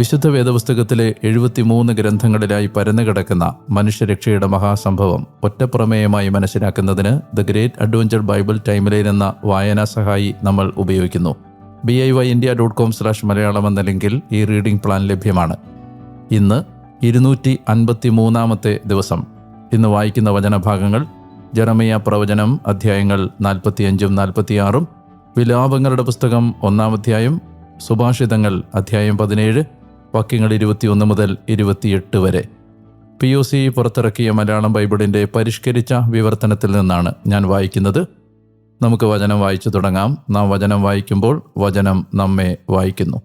വിശുദ്ധ വേദപുസ്തകത്തിലെ എഴുപത്തിമൂന്ന് ഗ്രന്ഥങ്ങളിലായി പരന്നു കിടക്കുന്ന മനുഷ്യരക്ഷയുടെ മഹാസംഭവം ഒറ്റപ്രമേയമായി മനസ്സിലാക്കുന്നതിന് the great adventure Bible timeline എന്ന വായനാ സഹായി നമ്മൾ ഉപയോഗിക്കുന്നു. B I Y India dot com slash Malayalam എന്ന ലിങ്കിൽ ഈ റീഡിംഗ് പ്ലാൻ ലഭ്യമാണ്. ഇന്ന് ഇരുന്നൂറ്റി അൻപത്തി മൂന്നാമത്തെ ദിവസം. ഇന്ന് വായിക്കുന്ന വചനഭാഗങ്ങൾ ജറമിയ പ്രവചനം അധ്യായങ്ങൾ നാൽപ്പത്തിയഞ്ചും നാൽപ്പത്തിയാറും. വിലാപങ്ങളുടെ പുസ്തകം ഒന്നാം അധ്യായം സുഭാഷിതങ്ങൾ അധ്യായം പതിനേഴ്. വാക്യങ്ങൾ ഇരുപത്തിയൊന്ന് മുതൽ ഇരുപത്തിയെട്ട് വരെ. പി ഒ സി പുറത്തിറക്കിയ മലയാളം ബൈബിളിന്റെ പരിഷ്കരിച്ച വിവർത്തനത്തിൽ നിന്നാണ് ഞാൻ വായിക്കുന്നത്. നമുക്ക് വചനം വായിച്ചു തുടങ്ങാം. നാം വചനം വായിക്കുമ്പോൾ വചനം നമ്മെ വായിക്കുന്നു.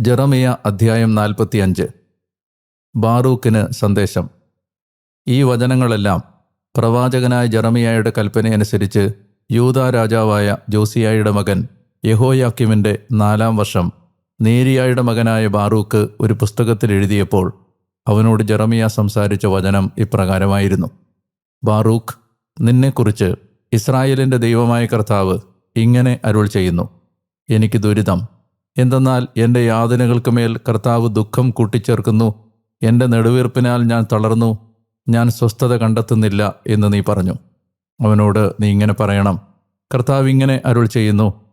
ജെറമിയ അധ്യായം നാൽപ്പത്തിയഞ്ച്. ബാറൂക്കിന് സന്ദേശം. ഈ വചനങ്ങളെല്ലാം പ്രവാചകനായ ജെറമിയായുടെ കൽപ്പനയനുസരിച്ച് യൂത രാജാവായ ജോസിയായുടെ മകൻ യഹോയാക്കിമിന്റെ നാലാം വർഷം നേരിയായുടെ മകനായ ബാറൂക്ക് ഒരു പുസ്തകത്തിൽ എഴുതിയപ്പോൾ അവനോട് ജെറമിയ സംസാരിച്ച വചനം ഇപ്രകാരമായിരുന്നു. ബാറൂഖ് നിന്നെക്കുറിച്ച് ഇസ്രായേലിന്റെ ദൈവമായ കർത്താവ് ഇങ്ങനെ അരുൾ ചെയ്യുന്നു. എനിക്ക് ദുരിതം. എന്തെന്നാൽ എന്റെ യാതനകൾക്ക് മേൽ കർത്താവ് ദുഃഖം കൂട്ടിച്ചേർക്കുന്നു. എന്റെ നെടുവീർപ്പിനാൽ ഞാൻ തളർന്നു. ഞാൻ സ്വസ്ഥത കണ്ടെത്തുന്നില്ല എന്ന് നീ പറഞ്ഞു. അവനോട് നീ ഇങ്ങനെ പറയണം. കർത്താവ് ഇങ്ങനെ അരുൾ ചെയ്യുന്നു.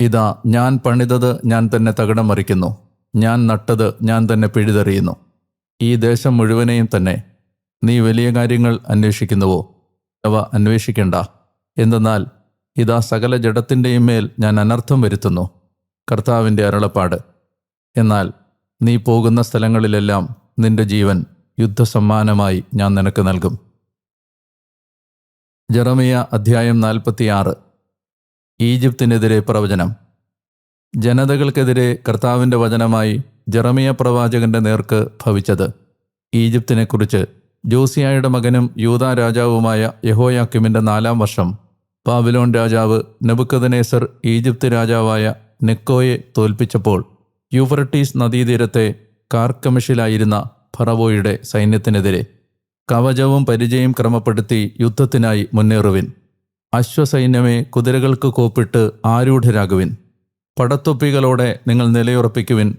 ഇതാ ഞാൻ പണിതത് ഞാൻ തന്നെ തകിടം മറിക്കുന്നു. ഞാൻ നട്ടത് ഞാൻ തന്നെ പിഴുതെറിയുന്നു. ഈ ദേശം മുഴുവനെയും തന്നെ നീ വലിയ കാര്യങ്ങൾ അന്വേഷിക്കുന്നുവോ? അവ അന്വേഷിക്കണ്ട. എന്തെന്നാൽ ഇതാ സകല ജഡത്തിന്റെയും മേൽ ഞാൻ അനർത്ഥം വരുത്തുന്നു കർത്താവിന്റെ അരുളപ്പാട്. എന്നാൽ നീ പോകുന്ന സ്ഥലങ്ങളിലെല്ലാം നിന്റെ ജീവൻ യുദ്ധസമ്മാനമായി ഞാൻ നിനക്ക് നൽകും. ജറമിയ അധ്യായം നാൽപ്പത്തിയാറ്. ഈജിപ്തിനെതിരെ പ്രവചനം. ജനതകൾക്കെതിരെ കർത്താവിന്റെ വചനമായി ജെറമിയ പ്രവാചകന്റെ നേർക്ക് ഭവിച്ചത്. ഈജിപ്തിനെക്കുറിച്ച് ജോസിയായുടെ മകനും യൂത രാജാവുമായ യഹോയാക്കിമിന്റെ നാലാം വർഷം. ബാബിലോൺ രാജാവ് നെബുക്കദനേസർ ഈജിപ്ത് രാജാവായ നെക്കോയെ തോൽപ്പിച്ചപ്പോൾ യൂഫ്രട്ടീസ് നദീതീരത്തെ കാർക്കമിഷിലായിരുന്ന ഫറവോയുടെ സൈന്യത്തിനെതിരെ കവചവും പരിചയം ക്രമപ്പെടുത്തി യുദ്ധത്തിനായി മുന്നേറുവിൻ. അശ്വസൈന്യമേ കുതിരകൾക്ക് കോപ്പിട്ട് ആരൂഢരാകുവിൻ. പടത്തൊപ്പികളോടെ നിങ്ങൾ നിലയുറപ്പിക്കുവിൻ.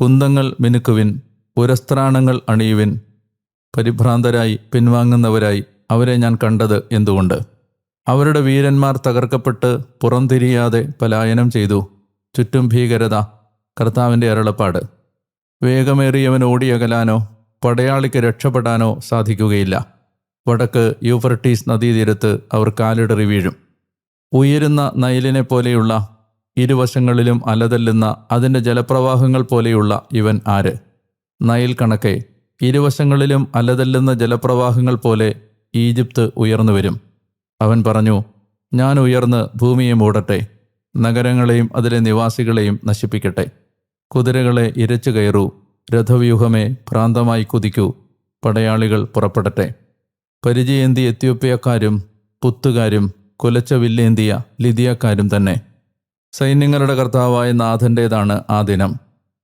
കുന്തങ്ങൾ മിനുക്കുവിൻ. പുരസ്ത്രാണങ്ങൾ അണിയുവിൻ. പരിഭ്രാന്തരായി പിൻവാങ്ങുന്നവരായി അവരെ ഞാൻ കണ്ടത് എന്തുകൊണ്ട്? അവരുടെ വീരന്മാർ തകർക്കപ്പെട്ട് പുറംതിരിയാതെ പലായനം ചെയ്തു. ചുറ്റും ഭീകരത കർത്താവിന്റെ അരുളപ്പാട്. വേഗമേറിയവൻ ഓടിയകലാനോ പടയാളിക്ക് രക്ഷപ്പെടാനോ സാധിക്കുകയില്ല. വടക്ക് യൂഫർട്ടീസ് നദീതീരത്ത് അവർ കാലിടറി വീഴും. ഉയരുന്ന നൈലിനെ പോലെയുള്ള ഇരുവശങ്ങളിലും അലതല്ലുന്ന അതിന്റെ ജലപ്രവാഹങ്ങൾ പോലെയുള്ള ഇവൻ ആര്? നൈൽ കണക്കെ ഇരുവശങ്ങളിലും അലതല്ലുന്ന ജലപ്രവാഹങ്ങൾ പോലെ ഈജിപ്ത് ഉയർന്നു വരും. അവൻ പറഞ്ഞു ഞാൻ ഉയർന്ന് ഭൂമിയെ മൂടട്ടെ നഗരങ്ങളെയും അതിലെ നിവാസികളെയും നശിപ്പിക്കട്ടെ. കുതിരകളെ ഇരച്ചു കയറൂ രഥവ്യൂഹമേ ഭ്രാന്തമായി കുതിക്കൂ പടയാളികൾ പുറപ്പെടട്ടെ. പരിചയേന്തി എത്യോപ്യക്കാരും പുത്തുകാരും കുലച്ച വില്ലേന്തിയ ലിതിയക്കാരും തന്നെ. സൈന്യങ്ങളുടെ കർത്താവായ നാഥന്റേതാണ് ആ ദിനം.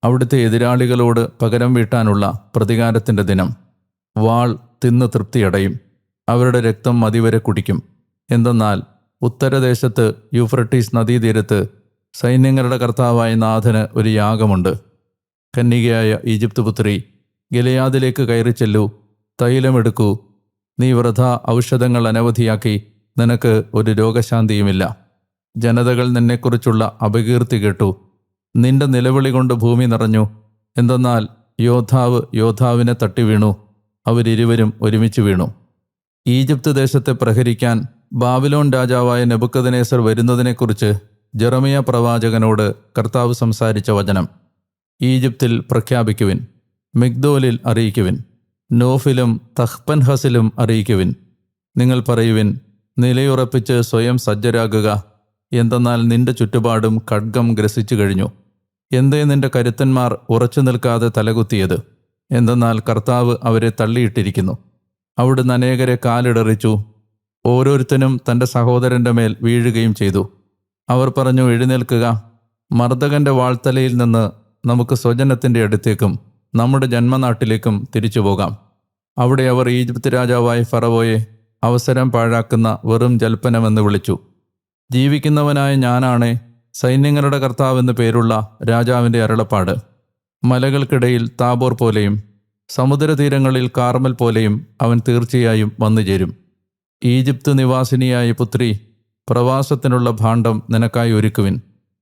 അവിടുത്തെ എതിരാളികളോട് പകരം വീട്ടാനുള്ള പ്രതികാരത്തിന്റെ ദിനം. വാൾ തിന്ന് തൃപ്തിയടയും. അവരുടെ രക്തം മതിവരെ കുടിക്കും. എന്തെന്നാൽ ഉത്തരദേശത്ത് യൂഫ്രട്ടീസ് നദീതീരത്ത് സൈന്യങ്ങളുടെ കർത്താവായ നാഥന് ഒരു യാഗമുണ്ട്. കന്യകയായ ഈജിപ്ത് പുത്രി ഗലയാദിലേക്ക് കയറി ചെല്ലൂ തൈലമെടുക്കൂ നീ വൃഥ ഔഷധങ്ങൾ അനവധിയാക്കി നിനക്ക് ഒരു രോഗശാന്തിയുമില്ല. ജനതകൾ നിന്നെക്കുറിച്ചുള്ള അപകീർത്തി കേട്ടു. നിന്റെ നിലവിളി കൊണ്ട് ഭൂമി നിറഞ്ഞു. എന്തെന്നാൽ യോദ്ധാവ് യോദ്ധാവിനെ തട്ടി വീണു. അവരിരുവരും ഒരുമിച്ച് വീണു. ഈജിപ്ത് ദേശത്തെ പ്രഹരിക്കാൻ ബാബിലോൺ രാജാവായ നെബുക്കദനേസർ വരുന്നതിനെക്കുറിച്ച് ജെറമിയ പ്രവാചകനോട് കർത്താവ് സംസാരിച്ച വചനം. ഈജിപ്തിൽ പ്രഖ്യാപിക്കുവിൻ മിഗ്ദോലിൽ അറിയിക്കുവിൻ. നോഫിലും തഹ്പൻഹസിലും അറിയിക്കുവിൻ. നിങ്ങൾ പറയുവിൻ നിലയുറപ്പിച്ച് സ്വയം സജ്ജരാകുക. എന്തെന്നാൽ നിന്റെ ചുറ്റുപാടും ഖഡ്ഗം ഗ്രസിച്ചു കഴിഞ്ഞു. എന്തേ നിന്റെ കരുത്തന്മാർ ഉറച്ചു നിൽക്കാതെ തലകുത്തിയത്? എന്തെന്നാൽ കർത്താവ് അവരെ തള്ളിയിട്ടിരിക്കുന്നു. അവിടുന്ന് അനേകരെ കാലിടറിച്ചു. ഓരോരുത്തനും തന്റെ സഹോദരന്റെ മേൽ വീഴുകയും ചെയ്തു. അവർ പറഞ്ഞു എഴുന്നേൽക്കുക. മർദ്ദകന്റെ വാൾത്തലയിൽ നിന്ന് നമുക്ക് സ്വജനത്തിന്റെ അടുത്തേക്കും നമ്മുടെ ജന്മനാട്ടിലേക്കും തിരിച്ചു പോകാം. അവിടെ അവർ ഈജിപ്ത് രാജാവായ ഫറവോയെ അവസരം പാഴാക്കുന്ന വെറും ജൽപ്പനമെന്ന് വിളിച്ചു. ജീവിക്കുന്നവനായ ഞാനാണ് സൈന്യങ്ങളുടെ കർത്താവെന്ന് പേരുള്ള രാജാവിന്റെ അരുളപ്പാട്. മലകൾക്കിടയിൽ താബോർ പോലെയും സമുദ്രതീരങ്ങളിൽ കാർമൽ പോലെയും അവൻ തീർച്ചയായും വന്നുചേരും ഈജിപ്ത് നിവാസിനിയായ പുത്രി പ്രവാസത്തിനുള്ള ഭാണ്ഡം നിനക്കായി ഒരുക്കുവിൻ.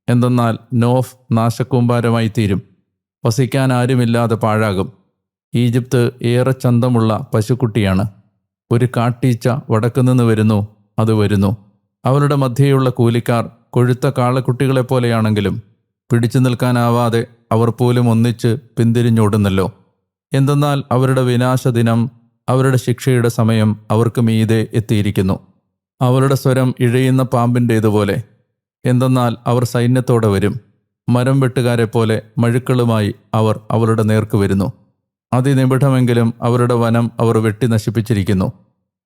എന്തെന്നാൽ നോഫ് നാശക്കൂമ്പാരമായി തീരും വസിക്കാൻ ആരുമില്ലാതെ പാഴാകും. ഈജിപ്ത് ഏറെ ചന്തമുള്ള പശുക്കുട്ടിയാണ്. ഒരു കാട്ടീച്ച വടക്കുനിന്ന് വരുന്നു അത് വരുന്നു. അവരുടെ മധ്യയുള്ള കൂലിക്കാർ കൊഴുത്ത കാളക്കുട്ടികളെപ്പോലെയാണെങ്കിലും പിടിച്ചു നിൽക്കാനാവാതെ അവർ പോലും ഒന്നിച്ച് പിന്തിരിഞ്ഞോടുന്നല്ലോ. എന്തെന്നാൽ അവരുടെ വിനാശദിനം അവരുടെ ശിക്ഷയുടെ സമയം അവർക്ക് മീതെ എത്തിയിരിക്കുന്നു. അവരുടെ സ്വരം ഇഴയുന്ന പാമ്പിന്റേതുപോലെ. എന്തെന്നാൽ അവർ സൈന്യത്തോടെ വരും. മരം വെട്ടുകാരെ പോലെ മഴുക്കളുമായി അവർ അവരുടെ നേർക്ക് വരുന്നു. അതിനിബിഡമെങ്കിലും അവരുടെ വനം അവർ വെട്ടി നശിപ്പിച്ചിരിക്കുന്നു.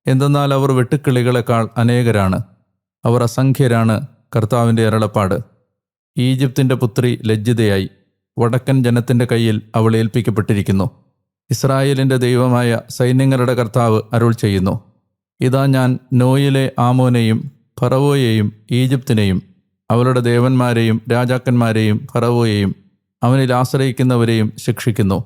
എന്തെന്നാൽ അവർ വെട്ടുക്കിളികളെക്കാൾ അനേകരാണ്. അവർ അസംഖ്യരാണ് കർത്താവിന്റെ അരളപ്പാട്. ഈജിപ്തിന്റെ പുത്രി ലജ്ജിതയായി. വടക്കൻ ജനത്തിന്റെ കയ്യിൽ അവൾ ഏൽപ്പിക്കപ്പെട്ടിരിക്കുന്നു. ഇസ്രായേലിന്റെ ദൈവമായ സൈന്യങ്ങളുടെ കർത്താവ് അരുൾ ചെയ്യുന്നു. ഇതാ ഞാൻ നോയിലെ ആമോനെയും ഫറവോയെയും ഈജിപ്തിനെയും അവരുടെ ദേവന്മാരെയും രാജാക്കന്മാരെയും ഫറവോയെയും അവനിൽ ആശ്രയിക്കുന്നവരെയും ശിക്ഷിക്കുന്നു.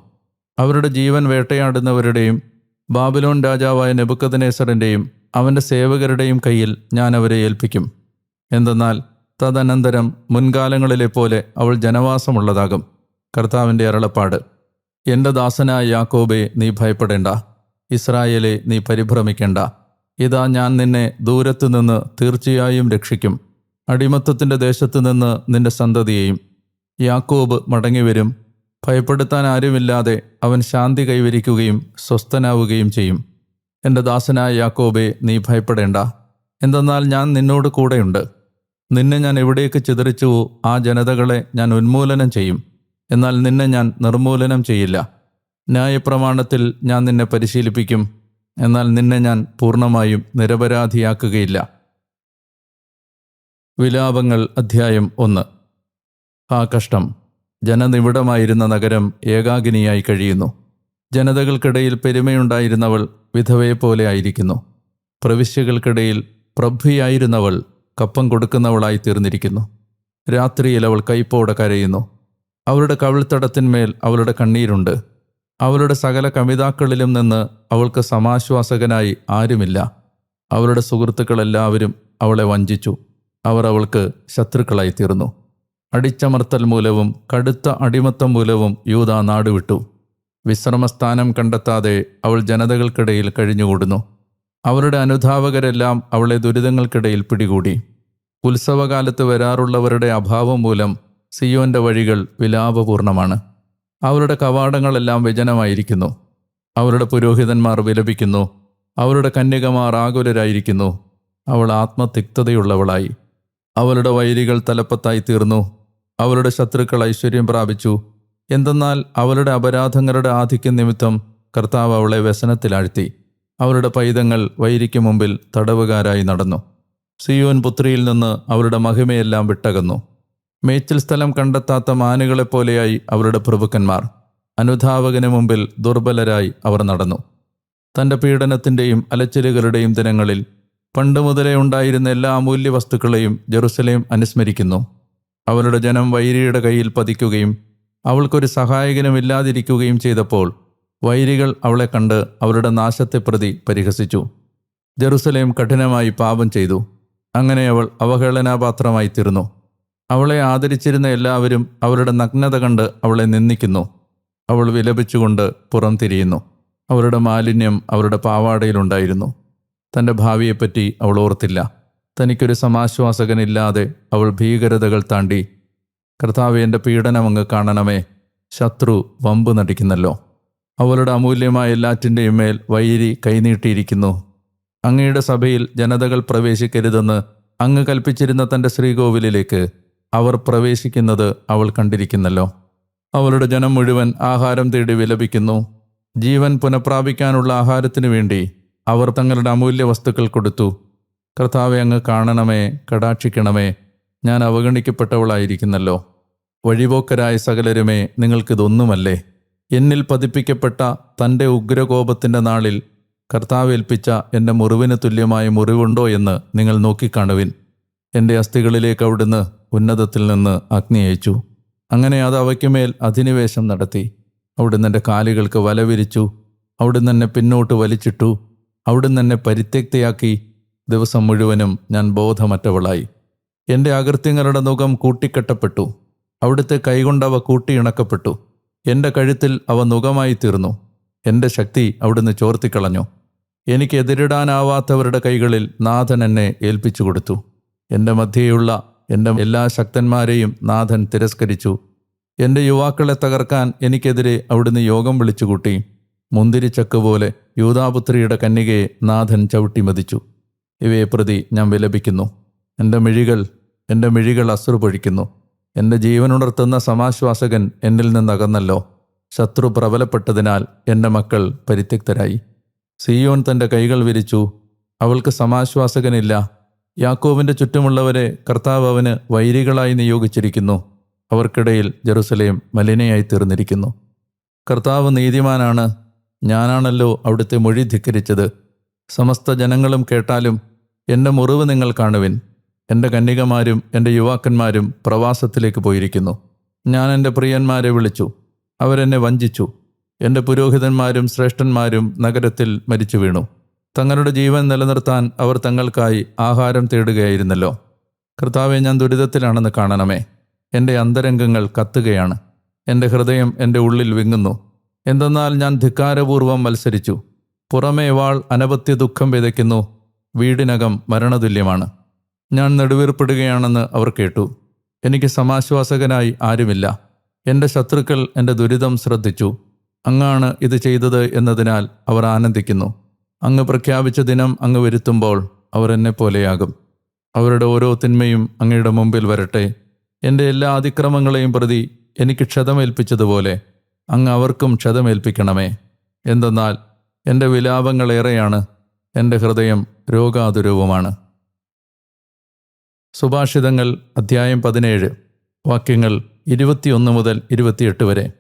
അവരുടെ ജീവൻ വേട്ടയാടുന്നവരുടെയും ബാബിലോൺ രാജാവായ നെബുക്കദനേസറിന്റെയും അവന്റെ സേവകരുടെയും കയ്യിൽ ഞാൻ അവരെ ഏൽപ്പിക്കും. എന്തെന്നാൽ തദനന്തരം മുൻകാലങ്ങളിലെ പോലെ അവൾ ജനവാസമുള്ളതാകും. കർത്താവിന്റെ അരളപ്പാട് എന്റെ ദാസനായ യാക്കോബെ നീ ഭയപ്പെടേണ്ട. ഇസ്രായേലെ നീ പരിഭ്രമിക്കേണ്ട. ഇതാ ഞാൻ നിന്നെ ദൂരത്തുനിന്ന് തീർച്ചയായും രക്ഷിക്കും. അടിമത്തത്തിന്റെ ദേശത്തു നിന്ന് നിന്റെ സന്തതിയെയും യാക്കോബ് മടങ്ങിവരും ഭയപ്പെടുത്താൻ ആരുമില്ലാതെ അവൻ ശാന്തി കൈവരിക്കുകയും സ്വസ്ഥനാവുകയും ചെയ്യും. എന്റെ ദാസനായ യാക്കോബെ നീ ഭയപ്പെടേണ്ട. എന്തെന്നാൽ ഞാൻ നിന്നോട് കൂടെയുണ്ട്. നിന്നെ ഞാൻ എവിടേക്ക് ചിതറിച്ചുവോ ആ ജനതകളെ ഞാൻ ഉന്മൂലനം ചെയ്യും. എന്നാൽ നിന്നെ ഞാൻ നിർമൂലനം ചെയ്യില്ല. ന്യായപ്രമാണത്തിൽ ഞാൻ നിന്നെ പരിശീലിപ്പിക്കും. എന്നാൽ നിന്നെ ഞാൻ പൂർണമായും നിരപരാധിയാക്കുകയില്ല. വിലാപങ്ങൾ അധ്യായം ഒന്ന്. ആ കഷ്ടം ജനനിബിഡമായിരുന്ന നഗരം ഏകാഗിനിയായി കഴിയുന്നു. ജനതകൾക്കിടയിൽ പെരുമയുണ്ടായിരുന്നവൾ വിധവയെപ്പോലെ ആയിരിക്കുന്നു. പ്രവിശ്യകൾക്കിടയിൽ പ്രഭ്വിയായിരുന്നവൾ കപ്പം കൊടുക്കുന്നവളായി തീർന്നിരിക്കുന്നു. രാത്രിയിൽ അവൾ കൈപ്പോടെ കരയുന്നു. അവളുടെ കവിൾത്തടത്തിന്മേൽ അവളുടെ കണ്ണീരുണ്ട്. അവളുടെ സകല കവിതാക്കളിലും നിന്ന് അവൾക്ക് സമാശ്വാസകനായി ആരുമില്ല. അവളുടെ സുഹൃത്തുക്കളെല്ലാവരും അവളെ വഞ്ചിച്ചു. അവർ അവൾക്ക് ശത്രുക്കളായിത്തീർന്നു. അടിച്ചമർത്തൽ മൂലവും കടുത്ത അടിമത്തം മൂലവും യൂത നാടുവിട്ടു വിശ്രമസ്ഥാനം കണ്ടെത്താതെ അവൾ ജനതകൾക്കിടയിൽ കഴിഞ്ഞുകൂടുന്നു. അവരുടെ അനുധാവകരെല്ലാം അവളെ ദുരിതങ്ങൾക്കിടയിൽ പിടികൂടി. ഉത്സവകാലത്ത് വരാറുള്ളവരുടെ അഭാവം മൂലം സിയോന്റെ വഴികൾ വിലാപപൂർണമാണ്. അവരുടെ കവാടങ്ങളെല്ലാം വ്യജനമായിരിക്കുന്നു അവരുടെ പുരോഹിതന്മാർ വിലപിക്കുന്നു. അവരുടെ കന്യകമാർ ആകുലരായിരിക്കുന്നു. അവൾ ആത്മതിക്തതയുള്ളവളായി. അവളുടെ വൈരികൾ തലപ്പത്തായി തീർന്നു. അവളുടെ ശത്രുക്കൾ ഐശ്വര്യം പ്രാപിച്ചു. എന്തെന്നാൽ അവളുടെ അപരാധങ്ങളുടെ ആധിക്യം നിമിത്തം കർത്താവ് അവളെ വ്യസനത്തിലാഴ്ത്തി. അവരുടെ പൈതങ്ങൾ വൈരിക്ക് മുമ്പിൽ തടവുകാരായി നടന്നു. സിയോൻ പുത്രിയിൽ നിന്ന് അവരുടെ മഹിമയെല്ലാം വിട്ടകന്നു. മേച്ചിൽ സ്ഥലം കണ്ടെത്താത്ത മാനുകളെപ്പോലെയായി അവരുടെ പ്രഭുക്കന്മാർ. അനുധാവകന് മുമ്പിൽ ദുർബലരായി അവർ നടന്നു. തന്റെ പീഡനത്തിന്റെയും അലച്ചിലുകളുടെയും ദിനങ്ങളിൽ പണ്ട് മുതലേ ഉണ്ടായിരുന്ന എല്ലാ അമൂല്യ വസ്തുക്കളെയും ജെറുസലേം അനുസ്മരിക്കുന്നു. അവരുടെ ജനം വൈരിയുടെ കയ്യിൽ പതിക്കുകയും അവൾക്കൊരു സഹായകനും ഇല്ലാതിരിക്കുകയും ചെയ്തപ്പോൾ വൈരികൾ അവളെ കണ്ട് അവരുടെ നാശത്തെ പ്രതി പരിഹസിച്ചു. ജെറുസലേം കഠിനമായി പാപം ചെയ്തു. അങ്ങനെ അവൾ അവഹേളനാപാത്രമായി തീർന്നു അവളെ ആദരിച്ചിരുന്ന എല്ലാവരും അവരുടെ നഗ്നത കണ്ട് അവളെ നിന്ദിക്കുന്നു. അവൾ വിലപിച്ചുകൊണ്ട് പുറം തിരിയുന്നു അവരുടെ മാലിന്യം അവരുടെ പാവാടയിലുണ്ടായിരുന്നു. തന്റെ ഭാവിയെപ്പറ്റി അവൾ ഓർത്തില്ല. തനിക്കൊരു സമാശ്വാസകനില്ലാതെ അവൾ ഭീകരതകൾ താണ്ടി കർത്താവ് എന്റെ പീഡനം അങ്ങ് കാണണമേ. ശത്രു വമ്പ് നടിക്കുന്നല്ലോ. അവളുടെ അമൂല്യമായ എല്ലാറ്റിന്റെയും മേൽ വൈരി കൈനീട്ടിയിരിക്കുന്നു. അങ്ങയുടെ സഭയിൽ ജനതകൾ പ്രവേശിക്കരുതെന്ന് അങ്ങ് കൽപ്പിച്ചിരുന്ന തന്റെ ശ്രീകോവിലിലേക്ക് അവർ പ്രവേശിക്കുന്നത് അവൾ കണ്ടിരിക്കുന്നല്ലോ. അവളുടെ ജനം മുഴുവൻ ആഹാരം തേടി വിലപിക്കുന്നു. ജീവൻ പുനഃപ്രാപിക്കാനുള്ള ആഹാരത്തിനു വേണ്ടി അവർ തങ്ങളുടെ അമൂല്യ വസ്തുക്കൾ കൊടുത്തു. കർത്താവെ അങ്ങ് കാണണമേ കടാക്ഷിക്കണമേ ഞാൻ അവഗണിക്കപ്പെട്ടവളായിരിക്കുന്നല്ലോ. വഴിപോക്കരായ സകലരുമേ നിങ്ങൾക്കിതൊന്നുമല്ലേ? എന്നിൽ പതിപ്പിക്കപ്പെട്ട തന്റെ ഉഗ്രകോപത്തിന്റെ നാളിൽ കർത്താവ് ഏൽപ്പിച്ച എന്റെ മുറിവിന് തുല്യമായ മുറിവുണ്ടോ എന്ന് നിങ്ങൾ നോക്കിക്കാണുവിൻ. എന്റെ അസ്ഥികളിലേക്ക് അവിടുന്ന് ഉന്നതത്തിൽ നിന്ന് അഗ്നി അയച്ചു. അങ്ങനെ അത് അവയ്ക്കുമേൽ അധിനിവേശം നടത്തി. അവിടുന്ന് എന്റെ കാലുകൾക്ക് വലവിരിച്ചു. അവിടുന്ന് എന്നെ പിന്നോട്ട് വലിച്ചിട്ടു. അവിടുന്ന് എന്നെ പരിത്യക്തയാക്കി ദിവസം മുഴുവനും ഞാൻ ബോധമറ്റവളായി. എന്റെ അകൃത്യങ്ങളുടെ മുഖം കൂട്ടിക്കെട്ടപ്പെട്ടു. അവിടുത്തെ കൈകൊണ്ടവ കൂട്ടിയിണക്കപ്പെട്ടു എന്റെ കഴുത്തിൽ അവ നുഖമായി തീർന്നു. എന്റെ ശക്തി അവിടുന്ന് ചോർത്തിക്കളഞ്ഞു. എനിക്ക് എതിരിടാനാവാത്തവരുടെ കൈകളിൽ നാഥൻ എന്നെ ഏൽപ്പിച്ചു കൊടുത്തു. എന്റെ മധ്യയുള്ള എന്റെ എല്ലാ ശക്തന്മാരെയും നാഥൻ തിരസ്കരിച്ചു. എന്റെ യുവാക്കളെ തകർക്കാൻ എനിക്കെതിരെ അവിടുന്ന് യോഗം വിളിച്ചുകൂട്ടി. മുന്തിരിച്ചക്ക് പോലെ യൂതാപുത്രിയുടെ കന്യകയെ നാഥൻ ചവിട്ടി മതിച്ചു ഇവയെ പ്രതി ഞാൻ വിലപിക്കുന്നു. എന്റെ മിഴികൾ എന്റെ മിഴികൾ അസുറു പൊഴിക്കുന്നു. എന്റെ ജീവനുണർത്തുന്ന സമാശ്വാസകൻ എന്നിൽ നിന്നകന്നല്ലോ. ശത്രു പ്രബലപ്പെട്ടതിനാൽ എന്റെ മക്കൾ പരിത്യക്തരായി. സിയോൻ തന്റെ കൈകൾ വിരിച്ചു. അവൾക്ക് സമാശ്വാസകനില്ല. യാക്കോവിന്റെ ചുറ്റുമുള്ളവരെ കർത്താവ് അവന് വൈരികളായി നിയോഗിച്ചിരിക്കുന്നു. അവർക്കിടയിൽ ജെറുസലേം മലിനയായി തീർന്നിരിക്കുന്നു. കർത്താവ് നീതിമാനാണ്. ഞാനാണല്ലോ അവിടുത്തെ മൊഴി ധിക്കരിച്ചത്. സമസ്ത ജനങ്ങളും കേട്ടാലും എന്റെ മുറിവ് നിങ്ങൾ കാണുവിൻ. എന്റെ കന്യകമാരും എന്റെ യുവാക്കന്മാരും പ്രവാസത്തിലേക്ക് പോയിരിക്കുന്നു. ഞാൻ എന്റെ പ്രിയന്മാരെ വിളിച്ചു. അവരെന്നെ വഞ്ചിച്ചു. എന്റെ പുരോഹിതന്മാരും ശ്രേഷ്ഠന്മാരും നഗരത്തിൽ മരിച്ചു വീണു. തങ്ങളുടെ ജീവൻ നിലനിർത്താൻ അവർ തങ്ങൾക്കായി ആഹാരം തേടുകയായിരുന്നല്ലോ. കർത്താവെ ഞാൻ ദുരിതത്തിലാണെന്ന് കാണണമേ. എന്റെ അന്തരംഗങ്ങൾ കത്തുകയാണ്. എന്റെ ഹൃദയം എന്റെ ഉള്ളിൽ വിങ്ങുന്നു. എന്തെന്നാൽ ഞാൻ ധിക്കാരപൂർവം മത്സരിച്ചു. പുറമേ വാൾ അനപത്യ ദുഃഖം വിതയ്ക്കുന്നു. വീടിനകം മരണതുല്യമാണ്. ഞാൻ നെടുവീർപ്പെടുകയാണെന്ന് അവർ കേട്ടു. എനിക്ക് സമാശ്വാസകനായി ആരുമില്ല. എന്റെ ശത്രുക്കൾ എന്റെ ദുരിതം ശ്രദ്ധിച്ചു. അങ്ങാണ് ഇത് ചെയ്തത് എന്നതിനാൽ അവർ ആനന്ദിക്കുന്നു. അങ്ങ് പ്രഖ്യാപിച്ച ദിനം അങ്ങ് വരുത്തുമ്പോൾ അവർ എന്നെ പോലെയാകും. അവരുടെ ഓരോ തിന്മയും അങ്ങയുടെ മുമ്പിൽ വരട്ടെ. എന്റെ എല്ലാ അതിക്രമങ്ങളെയും പ്രതി എനിക്ക് ക്ഷതമേൽപ്പിച്ചതുപോലെ അങ്ങ് അവർക്കും ക്ഷതമേൽപ്പിക്കണമേ. എന്തെന്നാൽ എന്റെ വിലാപങ്ങളേറെയാണ് എന്റെ ഹൃദയം രോഗാതുരവുമാണ്. സുഭാഷിതങ്ങൾ അധ്യായം പതിനേഴ് വാക്യങ്ങൾ ഇരുപത്തിയൊന്ന് മുതൽ ഇരുപത്തിയെട്ട് വരെ.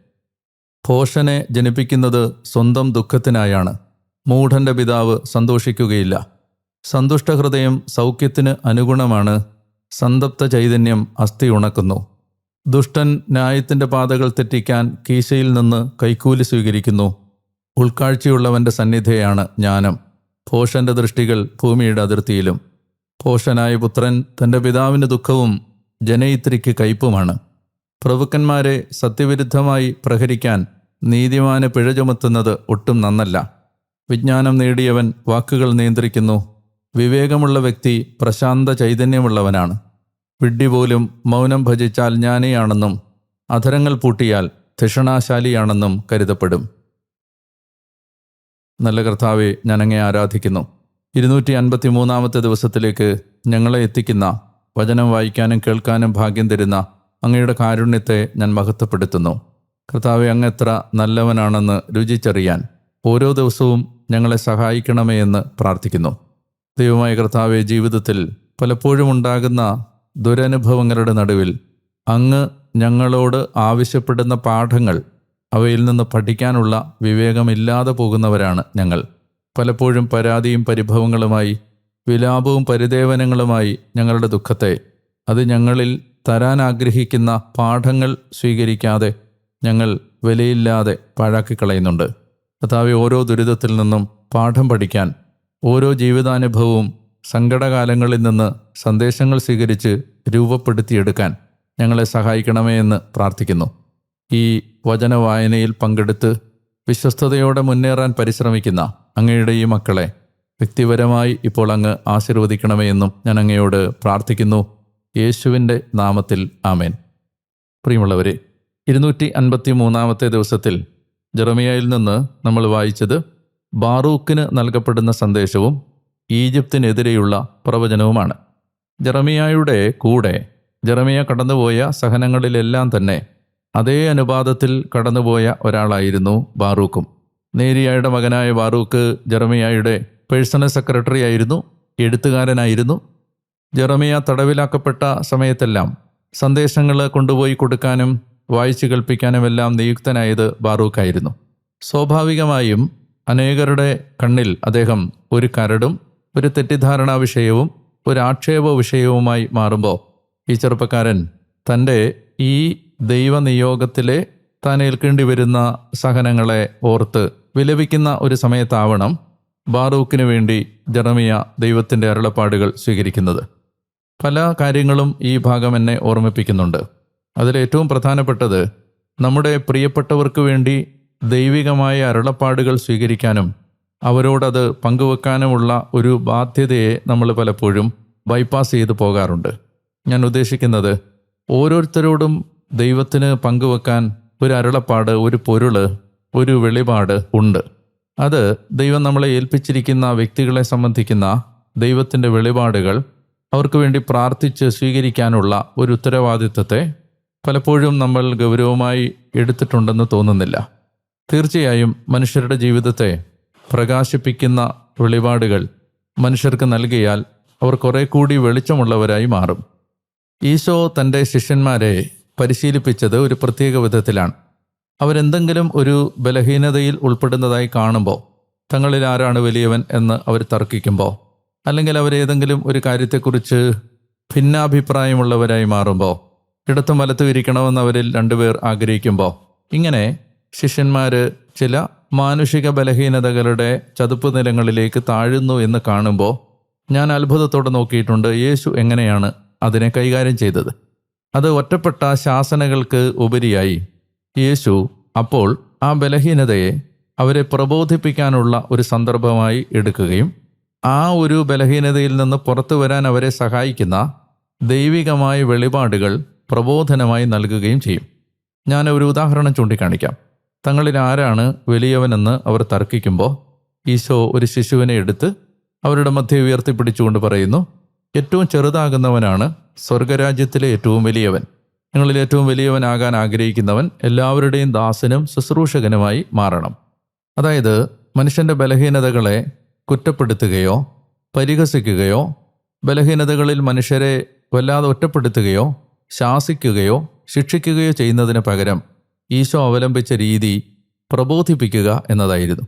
ഭോഷനെ ജനിപ്പിക്കുന്നത് സ്വന്തം ദുഃഖത്തിനായാണ് മൂഢന്റെ പിതാവ് സന്തോഷിക്കുകയില്ല. സന്തുഷ്ടഹൃദയം സൗഖ്യത്തിന് അനുഗുണമാണ് സന്തപ്ത ചൈതന്യം അസ്ഥി ഉണക്കുന്നു. ദുഷ്ടൻ ന്യായത്തിന്റെ പാതകൾ തെറ്റിക്കാൻ കീശയിൽ നിന്ന് കൈക്കൂലി സ്വീകരിക്കുന്നു. ഉൾക്കാഴ്ചയുള്ളവന്റെ സന്നിധിയാണ് ജ്ഞാനം. ഭോഷന്റെ ദൃഷ്ടികൾ ഭൂമിയുടെ അതിർത്തിയിലും. ഭോഷനായ പുത്രൻ തന്റെ പിതാവിന് ദുഃഖവും ജനയിത്രിക്ക് കയ്പുമാണ്. പ്രഭുക്കന്മാരെ സത്യവിരുദ്ധമായി പ്രഹരിക്കാൻ നീതിമാന് പിഴ ചുമത്തുന്നത് ഒട്ടും നന്നല്ല. വിജ്ഞാനം നേടിയവൻ വാക്കുകൾ നിയന്ത്രിക്കുന്നു. വിവേകമുള്ള വ്യക്തി പ്രശാന്ത ചൈതന്യമുള്ളവനാണ്. വിഡ്ഢി പോലും മൗനം ഭജിച്ചാൽ ജ്ഞാനിയാണെന്നും അധരങ്ങൾ പൂട്ടിയാൽ ധിഷണാശാലിയാണെന്നും കരുതപ്പെടും. നല്ല കർത്താവെ ഞാനങ്ങെ ആരാധിക്കുന്നു. ഇരുന്നൂറ്റി അൻപത്തി മൂന്നാമത്തെ ദിവസത്തിലേക്ക് ഞങ്ങളെ എത്തിക്കുന്ന വചനം വായിക്കാനും കേൾക്കാനും ഭാഗ്യം തരുന്ന അങ്ങയുടെ കാരുണ്യത്തെ ഞാൻ മഹത്വപ്പെടുത്തുന്നു. കർത്താവെ അങ്ങ് എത്ര നല്ലവനാണെന്ന് രുചിച്ചറിയാൻ ഓരോ ദിവസവും ഞങ്ങളെ സഹായിക്കണമേ എന്ന് പ്രാർത്ഥിക്കുന്നു. ദൈവമായ കർത്താവെ ജീവിതത്തിൽ പലപ്പോഴും ഉണ്ടാകുന്ന ദുരനുഭവങ്ങളുടെ നടുവിൽ അങ്ങ് ഞങ്ങളോട് ആവശ്യപ്പെടുന്ന പാഠങ്ങൾ അവയിൽ നിന്ന് പഠിക്കാനുള്ള വിവേകമില്ലാതെ പോകുന്നവരാണ് ഞങ്ങൾ. പലപ്പോഴും പരാതിയും പരിഭവങ്ങളുമായി വിലാപവും പരിദേവനങ്ങളുമായി ഞങ്ങളുടെ ദുഃഖത്തെ അത് ഞങ്ങളിൽ തരാൻ ആഗ്രഹിക്കുന്ന പാഠങ്ങൾ സ്വീകരിക്കാതെ ഞങ്ങൾ വിലയില്ലാതെ പാഴാക്കി കളയുന്നുണ്ട് കർത്താവെ ഓരോ ദുരിതത്തിൽ നിന്നും പാഠം പഠിക്കാൻ ഓരോ ജീവിതാനുഭവവും സങ്കടകാലങ്ങളിൽ നിന്ന് സന്ദേശങ്ങൾ സ്വീകരിച്ച് രൂപപ്പെടുത്തിയെടുക്കാൻ ഞങ്ങളെ സഹായിക്കണമേ എന്ന് പ്രാർത്ഥിക്കുന്നു. ഈ വചന വായനയിൽ പങ്കെടുത്ത് വിശ്വസ്തയോടെ മുന്നേറാൻ പരിശ്രമിക്കുന്ന അങ്ങയുടെ ഈ മക്കളെ വ്യക്തിപരമായി ഇപ്പോൾ അങ്ങ് ആശീർവദിക്കണമേ എന്നും ഞാൻ അങ്ങയോട് പ്രാർത്ഥിക്കുന്നു. യേശുവിന്റെ നാമത്തിൽ ആമേൻ. പ്രിയമുള്ളവരെ ഇരുന്നൂറ്റി അൻപത്തി മൂന്നാമത്തെ ദിവസത്തിൽ ജെറമിയയിൽ നിന്ന് നമ്മൾ വായിച്ചത് ബാറൂക്കിന് നൽകപ്പെടുന്ന സന്ദേശവും ഈജിപ്തിനെതിരെയുള്ള പ്രവചനവുമാണ്. ജെറമിയായുടെ കൂടെ ജെറമിയ കടന്നുപോയ സഹനങ്ങളിലെല്ലാം തന്നെ അതേ അനുപാതത്തിൽ കടന്നുപോയ ഒരാളായിരുന്നു ബാറൂക്കും നേരിയായുടെ മകനായ ബാറൂക്ക് ജെറമിയായുടെ പേഴ്സണൽ സെക്രട്ടറി ആയിരുന്നു എഴുത്തുകാരനായിരുന്നു. ജെറമിയ തടവിലാക്കപ്പെട്ട സമയത്തെല്ലാം സന്ദേശങ്ങൾ കൊണ്ടുപോയി കൊടുക്കാനും വായിച്ചു കേൾപ്പിക്കാനുമെല്ലാം നിയുക്തനായത് ബാറൂക്കായിരുന്നു സ്വാഭാവികമായും അനേകരുടെ കണ്ണിൽ അദ്ദേഹം ഒരു കരടും ഒരു തെറ്റിദ്ധാരണാ വിഷയവും ഒരു ആക്ഷേപ വിഷയവുമായി മാറുമ്പോൾ ഈ ചെറുപ്പക്കാരൻ തന്റെ ഈ ദൈവനിയോഗത്തിലെ താൻ ഏൽക്കേണ്ടി വരുന്ന സഹനങ്ങളെ ഓർത്ത് വിലപിക്കുന്ന ഒരു സമയത്താവണം ബാറൂക്കിന് വേണ്ടി ജറമിയ ദൈവത്തിന്റെ അരുളപ്പാടുകൾ സ്വീകരിക്കുന്നത്. പല കാര്യങ്ങളും ഈ ഭാഗം എന്നെ ഓർമ്മിപ്പിക്കുന്നുണ്ട്. അതിലേറ്റവും പ്രധാനപ്പെട്ടത് നമ്മുടെ പ്രിയപ്പെട്ടവർക്ക് വേണ്ടി ദൈവികമായ അരുളപ്പാടുകൾ സ്വീകരിക്കാനും അവരോടത് പങ്കുവെക്കാനുമുള്ള ഒരു ബാധ്യതയെ നമ്മൾ പലപ്പോഴും ബൈപ്പാസ് ചെയ്തു പോകാറുണ്ട്. ഞാൻ ഉദ്ദേശിക്കുന്നത് ഓരോരുത്തരോടും ദൈവത്തിന് പങ്കുവെക്കാൻ ഒരു അരുളപ്പാട് ഒരു പൊരുൾ ഒരു വെളിപാട് ഉണ്ട്. അത് ദൈവം നമ്മളെ ഏൽപ്പിച്ചിരിക്കുന്ന വ്യക്തികളെ സംബന്ധിക്കുന്ന ദൈവത്തിന്റെ വെളിപാടുകൾ അവർക്ക് വേണ്ടി പ്രാർത്ഥിച്ച് സ്വീകരിക്കാനുള്ള ഒരു ഉത്തരവാദിത്വത്തെ പലപ്പോഴും നമ്മൾ ഗൗരവമായി എടുത്തിട്ടുണ്ടെന്ന് തോന്നുന്നില്ല. തീർച്ചയായും മനുഷ്യരുടെ ജീവിതത്തെ പ്രകാശിപ്പിക്കുന്ന വെളിപാടുകൾ മനുഷ്യർക്ക് നൽകിയാൽ അവർ കുറെ കൂടി വെളിച്ചമുള്ളവരായി മാറും. ഈശോ തന്റെ ശിഷ്യന്മാരെ പരിശീലിപ്പിച്ചത് ഒരു പ്രത്യേക വിധത്തിലാണ്. അവരെന്തെങ്കിലും ഒരു ബലഹീനതയിൽ ഉൾപ്പെടുന്നതായി കാണുമ്പോൾ തങ്ങളിൽ ആരാണ് വലിയവൻ എന്ന് അവർ തർക്കിക്കുമ്പോൾ അല്ലെങ്കിൽ അവരേതെങ്കിലും ഒരു കാര്യത്തെക്കുറിച്ച് ഭിന്നാഭിപ്രായമുള്ളവരായി മാറുമ്പോൾ ഇടത്തും വലത്തും ഇരിക്കണമെന്ന് അവരിൽ രണ്ടുപേർ ആഗ്രഹിക്കുമ്പോൾ ഇങ്ങനെ ശിഷ്യന്മാർ ചില മാനുഷിക ബലഹീനതകളുടെ ചതുപ്പ് നിലങ്ങളിലേക്ക് താഴുന്നു എന്ന് കാണുമ്പോൾ ഞാൻ അത്ഭുതത്തോടെ നോക്കിയിട്ടുണ്ട് യേശു എങ്ങനെയാണ് അതിനെ കൈകാര്യം ചെയ്തത്. അത് ഒറ്റപ്പെട്ട ശാസനകൾക്ക് ഉപരിയായി. യേശു അപ്പോൾ ആ ബലഹീനതയെ അവരെ പ്രബോധിപ്പിക്കാനുള്ള ഒരു സന്ദർഭമായി എടുക്കുകയും ആ ഒരു ബലഹീനതയിൽ നിന്ന് പുറത്തു വരാൻ അവരെ സഹായിക്കുന്ന ദൈവികമായ വെളിപാടുകൾ പ്രബോധനമായി നൽകുകയും ചെയ്യും. ഞാൻ ഒരു ഉദാഹരണം ചൂണ്ടിക്കാണിക്കാം. തങ്ങളിൽ ആരാണ് വലിയവനെന്ന് അവർ തർക്കിക്കുമ്പോൾ ഈശോ ഒരു ശിശുവിനെ എടുത്ത് അവരുടെ മധ്യ ഉയർത്തിപ്പിടിച്ചുകൊണ്ട് പറയുന്നു ഏറ്റവും ചെറുതാകുന്നവനാണ് സ്വർഗരാജ്യത്തിലെ ഏറ്റവും വലിയവൻ. നിങ്ങളിൽ ഏറ്റവും വലിയവനാകാൻ ആഗ്രഹിക്കുന്നവൻ എല്ലാവരുടെയും ദാസനും ശുശ്രൂഷകനുമായി മാറണം. അതായത് മനുഷ്യന്റെ ബലഹീനതകളെ കുറ്റപ്പെടുത്തുകയോ പരിഹസിക്കുകയോ ബലഹീനതകളിൽ മനുഷ്യരെ വല്ലാതെ ഒറ്റപ്പെടുത്തുകയോ ശാസിക്കുകയോ ശിക്ഷിക്കുകയോ ചെയ്യുന്നതിന് പകരം ഈശോ അവലംബിച്ച രീതി പ്രബോധിപ്പിക്കുക എന്നതായിരുന്നു.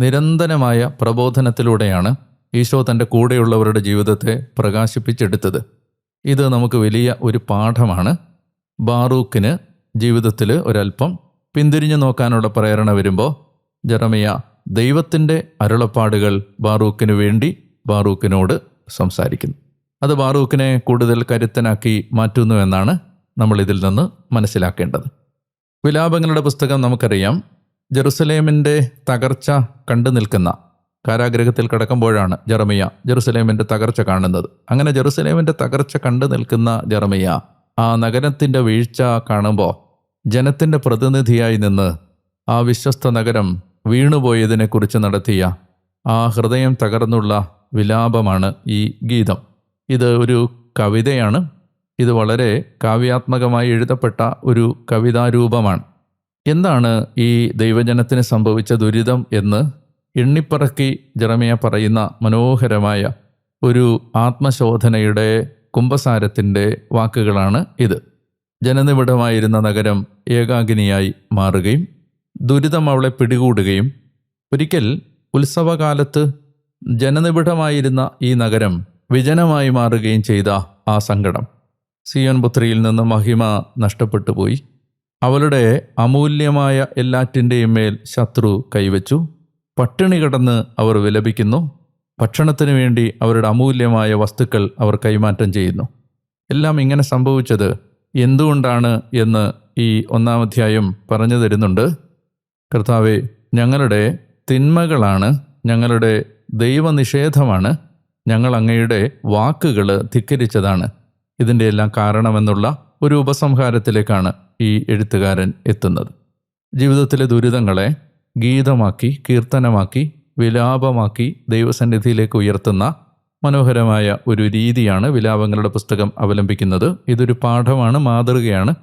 നിരന്തരമായ പ്രബോധനത്തിലൂടെയാണ് ഈശോ തന്റെ കൂടെയുള്ളവരുടെ ജീവിതത്തെ പ്രകാശിപ്പിച്ചെടുത്തത്. ഇത് നമുക്ക് വലിയ ഒരു പാഠമാണ്. ബാറൂക്കിന് ജീവിതത്തിൽ ഒരല്പം പിന്തിരിഞ്ഞു നോക്കാനുള്ള പ്രേരണ വരുമ്പോൾ ജറമിയ ദൈവത്തിന്റെ അരുളപ്പാടുകൾ ബാറൂക്കിന് വേണ്ടി ബാറൂക്കിനോട് സംസാരിക്കുന്നു. അത് ബാറൂക്കിനെ കൂടുതൽ കരുത്തനാക്കി മാറ്റുന്നു എന്നാണ് നമ്മൾ ഇതിൽ നിന്ന് മനസ്സിലാക്കേണ്ടത്. വിലാപങ്ങളുടെ പുസ്തകം നമുക്കറിയാം. ജെറുസലേമിന്റെ തകർച്ച കണ്ടു നിൽക്കുന്ന കാരാഗ്രഹത്തിൽ കിടക്കുമ്പോഴാണ് ജെറമിയ ജെറുസലേമിന്റെ തകർച്ച കാണുന്നത്. അങ്ങനെ ജെറുസലേമിന്റെ തകർച്ച കണ്ടു നിൽക്കുന്ന ജെറമിയ ആ നഗരത്തിന്റെ വീഴ്ച കാണുമ്പോൾ ജനത്തിന്റെ പ്രതിനിധിയായി നിന്ന് ആ വിശ്വസ്ത നഗരം വീണുപോയതിനെക്കുറിച്ച് നടത്തിയ ആ ഹൃദയം തകർന്നുള്ള വിലാപമാണ് ഈ ഗീതം. ഇത് ഒരു കവിതയാണ്. ഇത് വളരെ കാവ്യാത്മകമായി എഴുതപ്പെട്ട ഒരു കവിതാരൂപമാണ്. എന്താണ് ഈ ദൈവജനത്തിന് സംഭവിച്ച ദുരിതം എന്ന് എണ്ണിപ്പറക്കി ജെറമിയ പറയുന്ന മനോഹരമായ ഒരു ആത്മശോധനയുടെ കുംഭസാരത്തിന്റെ വാക്കുകളാണ് ഇത്. ജനനിബിഡമായിരുന്ന നഗരം ഏകാഗ്നിയായി മാറുകയും ദുരിതം അവളെ പിടികൂടുകയും ഒരിക്കൽ ഉത്സവകാലത്ത് ജനനിബിഡമായിരുന്ന ഈ നഗരം വിജനമായി മാറുകയും ചെയ്ത ആ സങ്കടം. സിയോൻ പുത്രിയിൽ നിന്ന് മഹിമ നഷ്ടപ്പെട്ടു പോയി. അവളുടെ അമൂല്യമായ എല്ലാറ്റിന്റെയും മേൽ ശത്രു കൈവച്ചു. പട്ടിണി കടന്ന് അവർ വിലപിക്കുന്നു. ഭക്ഷണത്തിന് വേണ്ടി അവരുടെ അമൂല്യമായ വസ്തുക്കൾ അവർ കൈമാറ്റം ചെയ്യുന്നു. എല്ലാം ഇങ്ങനെ സംഭവിച്ചത് എന്തുകൊണ്ടാണ് എന്ന് ഈ ഒന്നാം അധ്യായം പറഞ്ഞു തരുന്നുണ്ട്. കർത്താവെ ഞങ്ങളുടെ തിന്മകളാണ് ഞങ്ങളുടെ ദൈവനിഷേധമാണ് ഞങ്ങൾ അങ്ങയുടെ വാക്കുകൾ ധിക്കരിച്ചതാണ്. ഇതിന്റെ എല്ലാം കാരണമെന്നുള്ള ഒരു ഉപസംഹാരത്തിലേക്കാണ് ഈ എഴുത്തുകാരൻ എത്തുന്നത്. ജീവിതത്തിലെ ദുരിതങ്ങളെ ഗീതമാക്കി കീർത്തനമാക്കി വിലാപമാക്കി ദൈവസന്നിധിയിലേക്ക് ഉയർത്തുന്ന മനോഹരമായ ഒരു രീതിയാണ് വിലാപങ്ങളുടെ പുസ്തകം അവലംബിക്കുന്നത്. ഇതൊരു പാഠമാണ് മാതൃകയാണ്.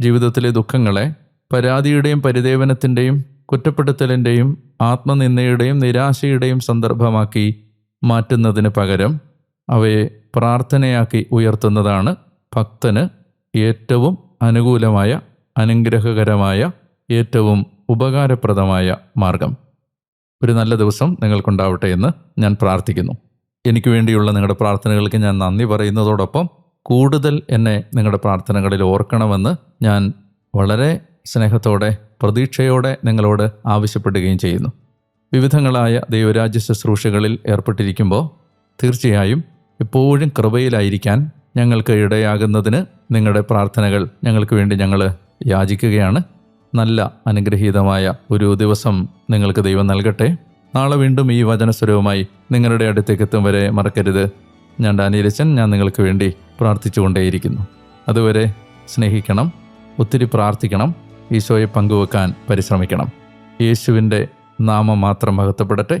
ജീവിതത്തിലെ ദുഃഖങ്ങളെ പരാതിയുടെയും പരിദേവനത്തിന്റെയും കുറ്റപ്പെടുത്തലിന്റെയും ആത്മനിന്ദയുടെയും നിരാശയുടെയും സന്ദർഭമാക്കി മാറ്റുന്നതിന് പകരം അവയെ പ്രാർത്ഥനയാക്കി ഉയർത്തുന്നതാണ് ഭക്തന് ഏറ്റവും അനുകൂലമായ അനുഗ്രഹകരമായ ഏറ്റവും ഉപകാരപ്രദമായ മാർഗം. ഒരു നല്ല ദിവസം നിങ്ങൾക്കുണ്ടാവട്ടെ എന്ന് ഞാൻ പ്രാർത്ഥിക്കുന്നു. എനിക്ക് വേണ്ടിയുള്ള നിങ്ങളുടെ പ്രാർത്ഥനകൾക്ക് ഞാൻ നന്ദി പറയുന്നതോടൊപ്പം കൂടുതൽ എന്നെ നിങ്ങളുടെ പ്രാർത്ഥനകളിൽ ഓർക്കണമെന്ന് ഞാൻ വളരെ സ്നേഹത്തോടെ പ്രതീക്ഷയോടെ നിങ്ങളോട് ആവശ്യപ്പെടുകയും ചെയ്യുന്നു. വിവിധങ്ങളായ ദൈവരാജ്യ ശുശ്രൂഷകളിൽ ഏർപ്പെട്ടിരിക്കുമ്പോൾ തീർച്ചയായും എപ്പോഴും കൃപയിലായിരിക്കാൻ ഞങ്ങൾക്ക് ഇടയാകുന്നതിന് നിങ്ങളുടെ പ്രാർത്ഥനകൾ ഞങ്ങൾക്ക് വേണ്ടി ഞങ്ങൾ യാചിക്കുകയാണ്. നല്ല അനുഗ്രഹീതമായ ഒരു ദിവസം നിങ്ങൾക്ക് ദൈവം നൽകട്ടെ. നാളെ വീണ്ടും ഈ വചനസ്വരവുമായി നിങ്ങളുടെ അടുത്തേക്ക് എത്തും വരെ മറക്കരുത്. ഞാൻ ഡാനിയലച്ചൻ ഞാൻ നിങ്ങൾക്ക് വേണ്ടി പ്രാർത്ഥിച്ചുകൊണ്ടേയിരിക്കുന്നു. അതുവരെ സ്നേഹിക്കണം ഒത്തിരി പ്രാർത്ഥിക്കണം ഈശോയെ പങ്കുവെക്കാൻ പരിശ്രമിക്കണം. യേശുവിന്റെ നാമം മാത്രം മഹത്വപ്പെടട്ടെ.